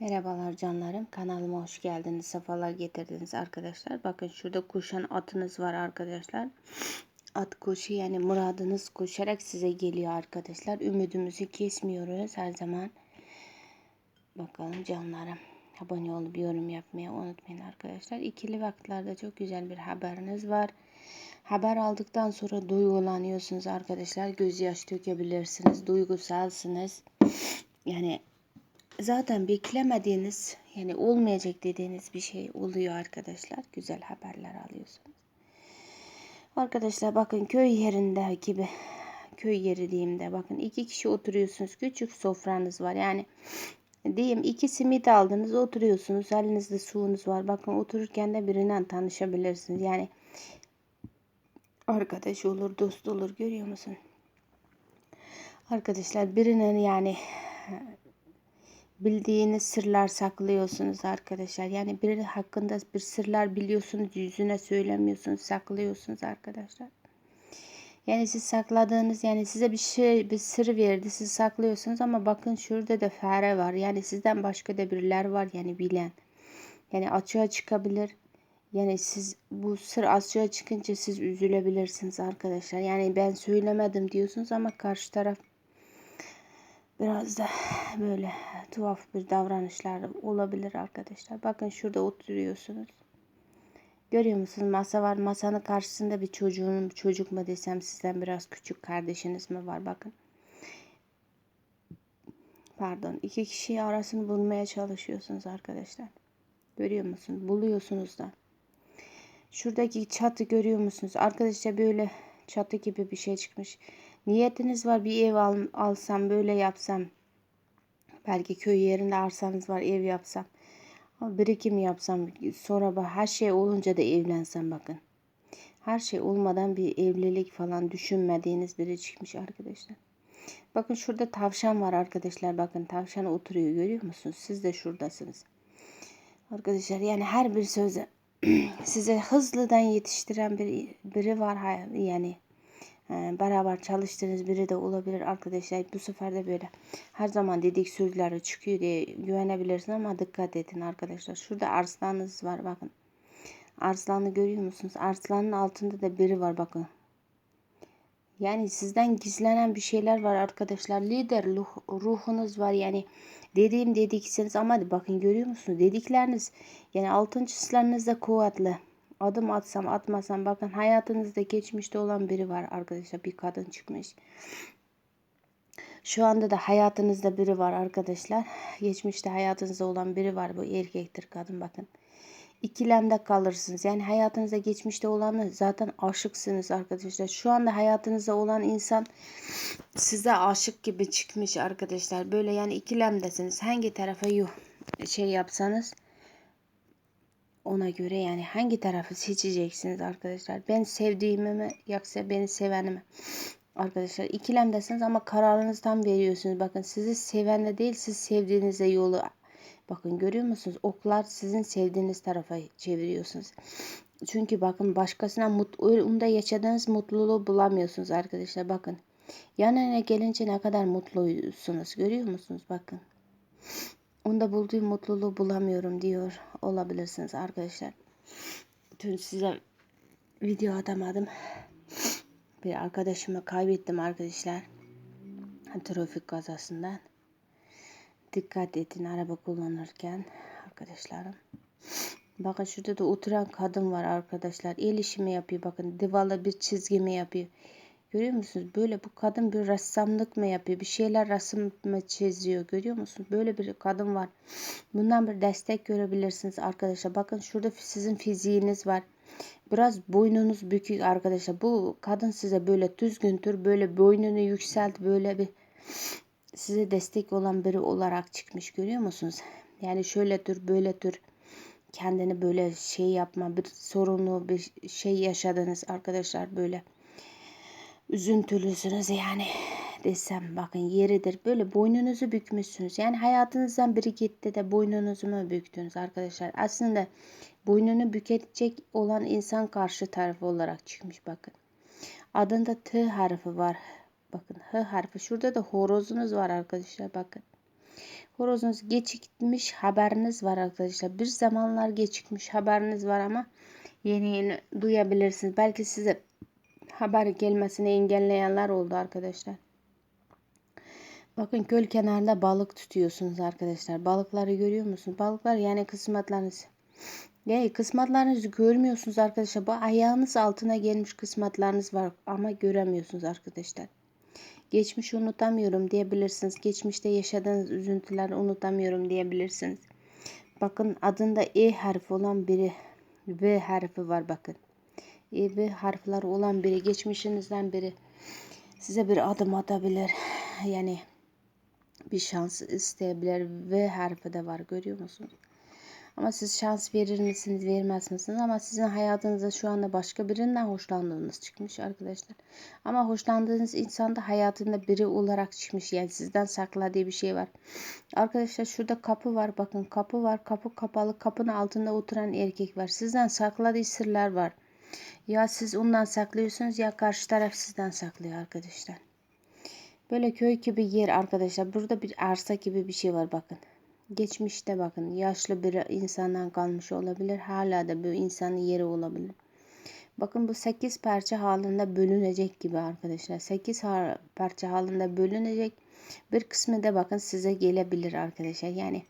Merhabalar canlarım. Kanalıma hoş geldiniz. Sefalar getirdiniz arkadaşlar. Bakın şurada koşan atınız var arkadaşlar. At koşu yani muradınız koşarak size geliyor arkadaşlar. Ümidimizi kesmiyoruz her zaman. Bakalım canlarım. Abone olup yorum yapmayı unutmayın arkadaşlar. İkili vaktlerde çok güzel bir haberiniz var. Haber aldıktan sonra duygulanıyorsunuz arkadaşlar. Gözyaş dökebilirsiniz. Duygusalsınız. Yani zaten beklemediğiniz yani olmayacak dediğiniz bir şey oluyor arkadaşlar. Güzel haberler alıyorsunuz. Arkadaşlar bakın köy yerinde gibi köy yeri diyeyim de bakın iki kişi oturuyorsunuz. Küçük sofranız var. Yani diyeyim iki simit aldınız oturuyorsunuz. Elinizde suyunuz var. Bakın otururken de birinden tanışabilirsiniz. Yani arkadaş olur, dost olur görüyor musun? Arkadaşlar birinin yani bildiğiniz sırlar saklıyorsunuz arkadaşlar. Yani biri hakkında bir sırlar biliyorsunuz, yüzüne söylemiyorsunuz, saklıyorsunuz arkadaşlar. Yani siz sakladığınız yani size bir şey bir sır verdi siz saklıyorsunuz ama bakın şurada da fare var. Yani sizden başka da biriler var yani bilen. Yani açığa çıkabilir. Yani siz bu sır açığa çıkınca siz üzülebilirsiniz arkadaşlar. Yani ben söylemedim diyorsunuz ama karşı taraf biraz da böyle tuhaf bir davranışlar olabilir arkadaşlar. Bakın şurada oturuyorsunuz. Görüyor musunuz? Masa var. Masanın karşısında bir çocuğun çocuk mu desem sizden biraz küçük kardeşiniz mi var? Bakın. Pardon. iki kişi arasını bulmaya çalışıyorsunuz arkadaşlar. Görüyor musunuz? Buluyorsunuz da. Şuradaki çatı görüyor musunuz? Arkadaşlar böyle çatı gibi bir şey çıkmış. Niyetiniz var bir ev al, alsam böyle yapsam. Belki köy yerinde arsanız var ev yapsam. Birikim yapsam sonra bak her şey olunca da evlensem bakın. Her şey olmadan bir evlilik falan düşünmediğiniz biri çıkmış arkadaşlar. Bakın şurada tavşan var arkadaşlar. Bakın tavşan oturuyor görüyor musunuz? Siz de şuradasınız. Arkadaşlar yani her bir söze size hızlıdan yetiştiren bir biri var yani beraber çalıştığınız biri de olabilir arkadaşlar. Bu sefer de böyle her zaman dedik sözleri çıkıyor diye güvenebilirsin ama dikkat edin arkadaşlar. Şurada arslanınız var bakın. Arslanı görüyor musunuz? Arslanın altında da biri var bakın. Yani sizden gizlenen bir şeyler var arkadaşlar. Lider ruhunuz var yani. Dediğim dediksiniz ama bakın görüyor musunuz? Dedikleriniz yani altın çizgileriniz de kuvvetli adım atsam atmasam bakın hayatınızda geçmişte olan biri var arkadaşlar bir kadın çıkmış. Şu anda da hayatınızda biri var arkadaşlar. Geçmişte hayatınızda olan biri var bu erkektir kadın bakın. İkilemde kalırsınız. Yani hayatınızda geçmişte olanı zaten aşıksınız arkadaşlar. Şu anda hayatınızda olan insan size aşık gibi çıkmış arkadaşlar. Böyle yani ikilemdesiniz. Hangi tarafa yuh şey yapsanız ona göre yani hangi tarafı seçeceksiniz arkadaşlar. Ben sevdiğimi mi yoksa beni seveni mi? Arkadaşlar ikilemdesiniz ama kararınızı tam veriyorsunuz. Bakın sizi sevenle değil siz sevdiğinizde yolu bakın görüyor musunuz? Oklar sizin sevdiğiniz tarafa çeviriyorsunuz. Çünkü bakın başkasına mutlu, onda yaşadığınız mutluluğu bulamıyorsunuz arkadaşlar. Bakın yanına gelince ne kadar mutlusunuz görüyor musunuz? Bakın. Onda bulduğum mutluluğu bulamıyorum diyor olabilirsiniz arkadaşlar. Dün size video atamadım. Bir arkadaşımı kaybettim arkadaşlar. Trafik kazasından. Dikkat edin araba kullanırken arkadaşlarım. Bakın şurada da oturan kadın var arkadaşlar. El işimi yapıyor. Bakın divarla bir çizgi mi yapıyor. Görüyor musunuz? Böyle bu kadın bir ressamlık mı yapıyor? Bir şeyler resim mi çiziyor? Görüyor musunuz? Böyle bir kadın var. Bundan bir destek görebilirsiniz arkadaşlar. Bakın şurada sizin fiziğiniz var. Biraz boynunuz bükük arkadaşlar. Bu kadın size böyle düzgündür. Böyle boynunu yükselt. Böyle bir size destek olan biri olarak çıkmış. Görüyor musunuz? Yani şöyle dur böyle dur kendini böyle şey yapma bir sorunlu bir şey yaşadınız arkadaşlar böyle üzüntülüsünüz yani desem bakın yeridir. Böyle boynunuzu bükmüşsünüz. Yani hayatınızdan biri gitti de boynunuzu mu büktünüz arkadaşlar? Aslında boynunu bükecek olan insan karşı tarafı olarak çıkmış bakın. Adında T harfi var. Bakın H harfi. Şurada da horozunuz var arkadaşlar bakın. Horozunuz gecikmiş haberiniz var arkadaşlar. Bir zamanlar gecikmiş haberiniz var ama yeni yeni duyabilirsiniz. Belki size haber gelmesini engelleyenler oldu arkadaşlar. Bakın göl kenarında balık tutuyorsunuz arkadaşlar. Balıkları görüyor musunuz? Balıklar yani kısmetleriniz. Yani kısmetlerinizi görmüyorsunuz arkadaşlar. Bu ayağınız altına gelmiş kısmetleriniz var ama göremiyorsunuz arkadaşlar. Geçmişi unutamıyorum diyebilirsiniz. Geçmişte yaşadığınız üzüntüleri unutamıyorum diyebilirsiniz. Bakın adında E harfi olan biri V harfi var bakın. V harfleri olan biri geçmişinizden biri size bir adım atabilir. Yani bir şans isteyebilir. V harfi de var görüyor musunuz? Ama siz şans verir misiniz, vermez misiniz? Ama sizin hayatınızda şu anda başka birinden hoşlandığınız çıkmış arkadaşlar. Ama hoşlandığınız insan da hayatında biri olarak çıkmış. Yani sizden sakladığı bir şey var. Arkadaşlar şurada kapı var. Bakın kapı var. Kapı kapalı. Kapının altında oturan erkek var. Sizden sakladığı sırlar var. Ya siz ondan saklıyorsunuz ya karşı taraf sizden saklıyor arkadaşlar. Böyle köy gibi yer arkadaşlar. Burada bir arsa gibi bir şey var bakın. Geçmişte bakın yaşlı bir insandan kalmış olabilir. Hala da bu insanın yeri olabilir. Bakın bu 8 parça halinde bölünecek gibi arkadaşlar. 8 parça halinde bölünecek. Bir kısmı da bakın size gelebilir arkadaşlar. Yani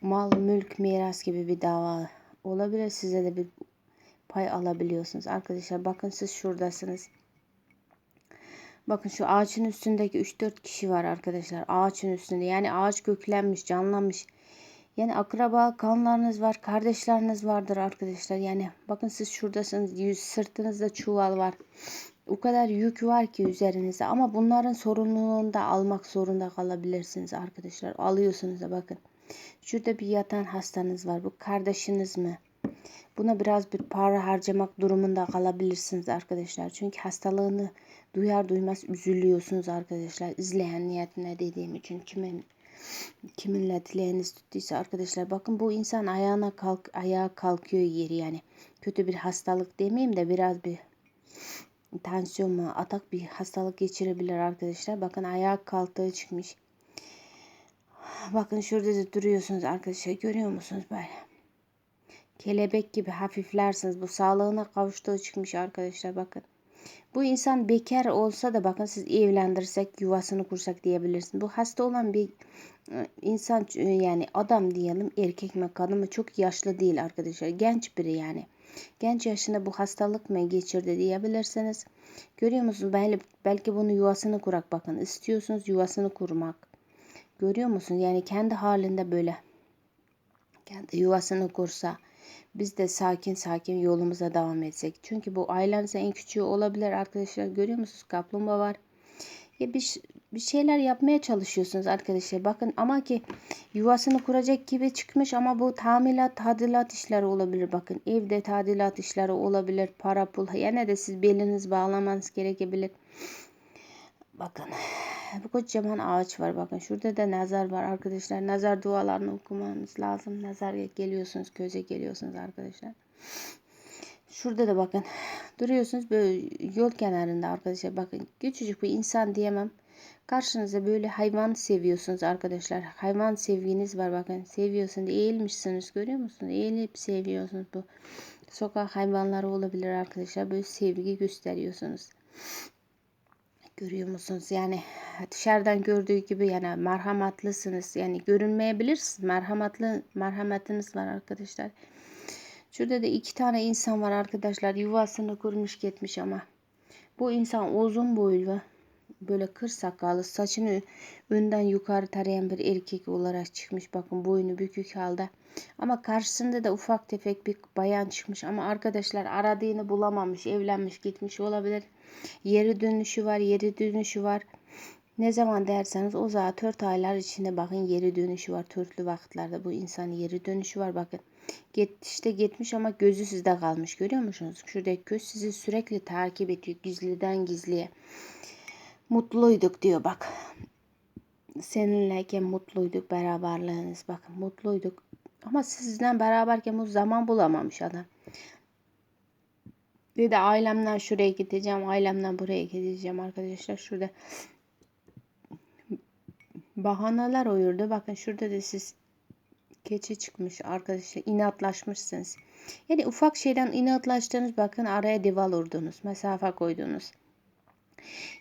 mal, mülk, miras gibi bir dava olabilir. Size de bir pay alabiliyorsunuz. Arkadaşlar bakın siz şuradasınız. Bakın şu ağaçın üstündeki 3-4 kişi var arkadaşlar. Ağaçın üstünde. Yani ağaç köklenmiş, canlanmış. Yani akraba kanlarınız var, kardeşleriniz vardır arkadaşlar. Yani bakın siz şuradasınız, yüz, sırtınızda çuval var. O kadar yük var ki üzerinizde ama bunların sorumluluğunu da almak zorunda kalabilirsiniz arkadaşlar. Alıyorsunuz da bakın. Şurada bir yatan hastanız var. Bu kardeşiniz mi? Buna biraz bir para harcamak durumunda kalabilirsiniz arkadaşlar. Çünkü hastalığını duyar duymaz üzülüyorsunuz arkadaşlar. İzleyen niyetine dediğim için kimin kiminle dileğiniz tuttuysa arkadaşlar bakın bu insan ayağına kalk ayağa kalkıyor yeri yani kötü bir hastalık demeyeyim de biraz bir tansiyon mu atak bir hastalık geçirebilir arkadaşlar. Bakın ayağa kalktığı çıkmış. Bakın şurada da duruyorsunuz arkadaşlar görüyor musunuz böyle? Kelebek gibi hafiflersiniz. Bu sağlığına kavuştuğu çıkmış arkadaşlar bakın. Bu insan bekar olsa da bakın siz evlendirsek yuvasını kursak diyebilirsiniz. Bu hasta olan bir e, insan e, yani adam diyelim erkek mi kadın mı çok yaşlı değil arkadaşlar. Genç biri yani. Genç yaşında bu hastalık mı geçirdi diyebilirsiniz. Görüyor musunuz? Belki, belki bunu yuvasını kurak bakın. istiyorsunuz yuvasını kurmak. Görüyor musunuz? Yani kendi halinde böyle. Kendi yuvasını kursa biz de sakin sakin yolumuza devam etsek. Çünkü bu ailemizin en küçüğü olabilir arkadaşlar. Görüyor musunuz? Kaplumbağa var. Ya bir, bir şeyler yapmaya çalışıyorsunuz arkadaşlar. Bakın ama ki yuvasını kuracak gibi çıkmış ama bu tamilat, tadilat işleri olabilir. Bakın evde tadilat işleri olabilir. Para pul. Yine de siz beliniz bağlamanız gerekebilir. Bakın bu kocaman ağaç var. Bakın şurada da nazar var arkadaşlar. Nazar dualarını okumanız lazım. Nazar geliyorsunuz, göze geliyorsunuz arkadaşlar. Şurada da bakın duruyorsunuz böyle yol kenarında arkadaşlar. Bakın küçücük bir insan diyemem. Karşınıza böyle hayvan seviyorsunuz arkadaşlar. Hayvan sevginiz var bakın. Seviyorsunuz. Eğilmişsiniz görüyor musunuz? Eğilip seviyorsunuz bu. Sokak hayvanları olabilir arkadaşlar. Böyle sevgi gösteriyorsunuz. Görüyor musunuz? Yani dışarıdan gördüğü gibi yani merhametlısınız. Yani görünmeyebilirsiniz. Merhametli merhametiniz var arkadaşlar. Şurada da iki tane insan var arkadaşlar. Yuvasını kurmuş gitmiş ama. Bu insan uzun boylu. Böyle kır sakallı. Saçını önden yukarı tarayan bir erkek olarak çıkmış. Bakın boynu bükük halde. Ama karşısında da ufak tefek bir bayan çıkmış. Ama arkadaşlar aradığını bulamamış. Evlenmiş gitmiş olabilir. Yeri dönüşü var. Yeri dönüşü var. Ne zaman derseniz o zaman 4 aylar içinde bakın yeri dönüşü var. Törtlü vakitlerde bu insan yeri dönüşü var bakın. Get, işte gitmiş ama gözü sizde kalmış görüyor musunuz? Şuradaki göz sizi sürekli takip ediyor gizliden gizliye. Mutluyduk diyor bak. Seninleyken mutluyduk beraberliğiniz bakın mutluyduk. Ama sizden beraberken bu zaman bulamamış adam. Dedi ailemden şuraya gideceğim, ailemden buraya gideceğim arkadaşlar. Şurada Bahaneler uyurdu. Bakın şurada da siz keçi çıkmış arkadaşlar inatlaşmışsınız. Yani ufak şeyden inatlaştınız bakın araya dival vurdunuz. Mesafe koydunuz.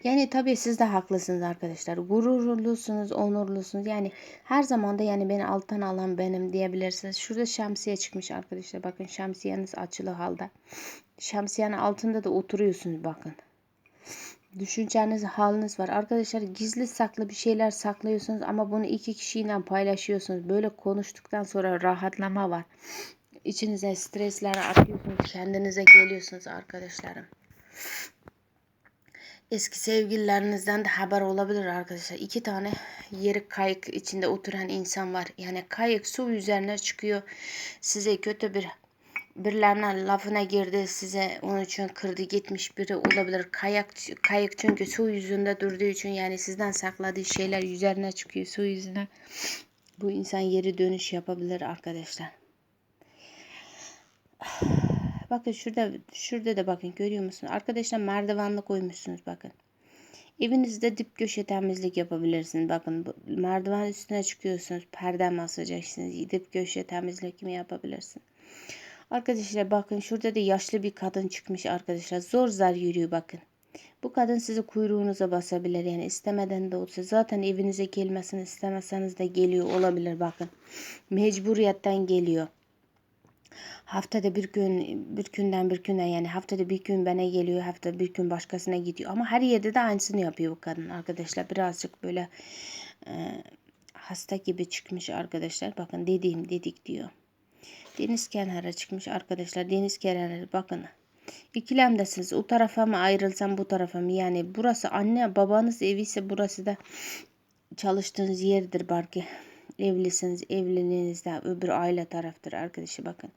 Yani tabii siz de haklısınız arkadaşlar. Gururlusunuz, onurlusunuz. Yani her zaman da yani beni alttan alan benim diyebilirsiniz. Şurada şemsiye çıkmış arkadaşlar. Bakın şemsiyeniz açılı halde. Şemsiyenin altında da oturuyorsunuz bakın. Düşünceniz, haliniz var. Arkadaşlar gizli saklı bir şeyler saklıyorsunuz ama bunu iki kişiyle paylaşıyorsunuz. Böyle konuştuktan sonra rahatlama var. İçinize stresler atıyorsunuz. Kendinize geliyorsunuz arkadaşlarım. Eski sevgililerinizden de haber olabilir arkadaşlar. İki tane yeri kayık içinde oturan insan var. Yani kayık su üzerine çıkıyor. Size kötü bir birilerine lafına girdi size onun için kırdı gitmiş biri olabilir. Kayak kayık çünkü su yüzünde durduğu için yani sizden sakladığı şeyler üzerine çıkıyor su yüzüne. Bu insan yeri dönüş yapabilir arkadaşlar. Bakın şurada şurada da bakın görüyor musunuz? Arkadaşlar merdivenli koymuşsunuz bakın. Evinizde dip köşe temizlik yapabilirsiniz. Bakın merdiven üstüne çıkıyorsunuz. Perde mi? Dip köşe temizlik mi yapabilirsiniz? Arkadaşlar bakın şurada da yaşlı bir kadın çıkmış arkadaşlar. Zor zar yürüyor bakın. Bu kadın sizi kuyruğunuza basabilir. Yani istemeden de olsa zaten evinize gelmesini istemeseniz de geliyor olabilir bakın. Mecburiyetten geliyor. Haftada bir gün, bir günden bir güne yani haftada bir gün bana geliyor, hafta bir gün başkasına gidiyor. Ama her yerde de aynısını yapıyor bu kadın arkadaşlar. Birazcık böyle e, hasta gibi çıkmış arkadaşlar. Bakın dediğim dedik diyor. Deniz kenarı çıkmış arkadaşlar. Deniz kenarı bakın. İkilemdesiniz. O tarafa mı ayrılsam bu tarafa mı? Yani burası anne babanız evi ise burası da çalıştığınız yerdir belki. Evlisiniz. Evliliğinizde öbür aile taraftır arkadaşı bakın.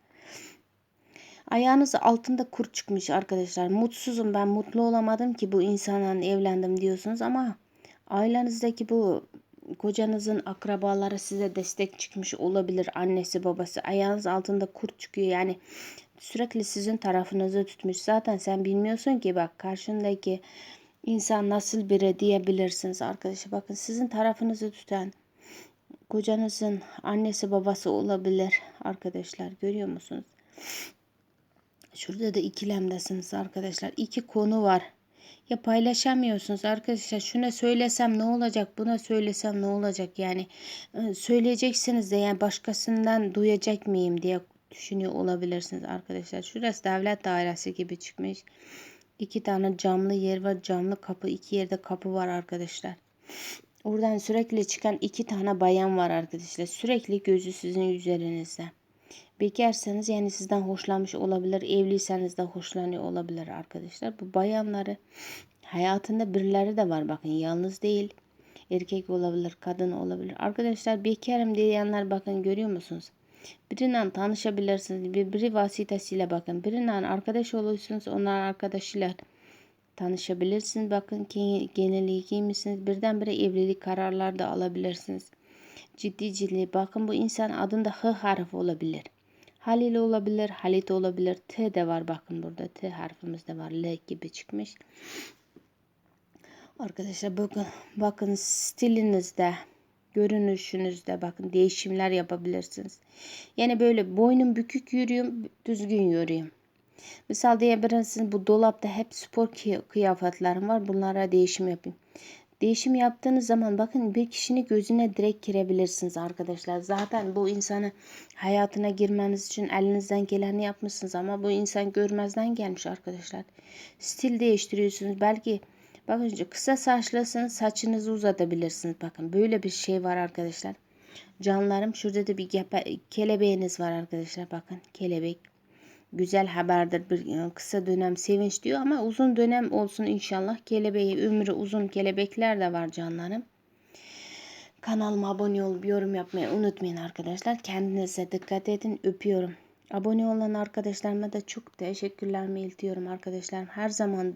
Ayağınız altında kurt çıkmış arkadaşlar. Mutsuzum ben mutlu olamadım ki bu insanla evlendim diyorsunuz ama ailenizdeki bu kocanızın akrabaları size destek çıkmış olabilir. Annesi babası ayağınız altında kurt çıkıyor yani sürekli sizin tarafınızı tutmuş. Zaten sen bilmiyorsun ki bak karşındaki insan nasıl biri diyebilirsiniz arkadaşlar. Bakın sizin tarafınızı tutan kocanızın annesi babası olabilir arkadaşlar görüyor musunuz? Şurada da ikilemdesiniz arkadaşlar. İki konu var. Ya paylaşamıyorsunuz arkadaşlar. Şuna söylesem ne olacak? Buna söylesem ne olacak? Yani e, söyleyeceksiniz de yani başkasından duyacak mıyım diye düşünüyor olabilirsiniz arkadaşlar. Şurası devlet dairesi gibi çıkmış. İki tane camlı yer var. Camlı kapı. iki yerde kapı var arkadaşlar. Oradan sürekli çıkan iki tane bayan var arkadaşlar. Sürekli gözü sizin üzerinizde. Bekarsanız yani sizden hoşlanmış olabilir. Evliyseniz de hoşlanıyor olabilir arkadaşlar. Bu bayanları hayatında birileri de var bakın yalnız değil. Erkek olabilir, kadın olabilir. Arkadaşlar bekarım diyenler bakın görüyor musunuz? Birinden tanışabilirsiniz. Bir, biri vasıtasıyla bakın. Birinden arkadaş olursunuz. Onlar arkadaşıyla tanışabilirsiniz. Bakın ki genelliği misiniz? Birdenbire evlilik kararları da alabilirsiniz. Ciddi ciddi bakın bu insan adında H harfi olabilir. Halil olabilir, Halit olabilir. T de var bakın burada. T harfimiz de var. L gibi çıkmış. Arkadaşlar bakın, bakın stilinizde, görünüşünüzde bakın değişimler yapabilirsiniz. Yani böyle boynum bükük yürüyorum, düzgün yürüyorum. Misal diyebilirsiniz bu dolapta hep spor kıyafetlerim var. Bunlara değişim yapayım. Değişim yaptığınız zaman bakın bir kişinin gözüne direkt girebilirsiniz arkadaşlar. Zaten bu insanı hayatına girmeniz için elinizden geleni yapmışsınız ama bu insan görmezden gelmiş arkadaşlar. Stil değiştiriyorsunuz. Belki bakın kısa saçlısınız saçınızı uzatabilirsiniz. Bakın böyle bir şey var arkadaşlar. Canlarım şurada da bir kelebeğiniz var arkadaşlar. Bakın kelebek güzel haberdir. Bir e, kısa dönem sevinç diyor ama uzun dönem olsun inşallah. Kelebeği ömrü uzun kelebekler de var canlarım. Kanalıma abone olup yorum yapmayı unutmayın arkadaşlar. Kendinize dikkat edin. Öpüyorum. Abone olan arkadaşlarıma da çok teşekkürlerimi iletiyorum arkadaşlarım. Her zaman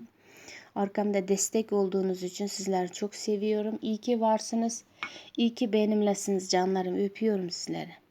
arkamda destek olduğunuz için sizleri çok seviyorum. İyi ki varsınız. İyi ki benimlesiniz canlarım. Öpüyorum sizleri.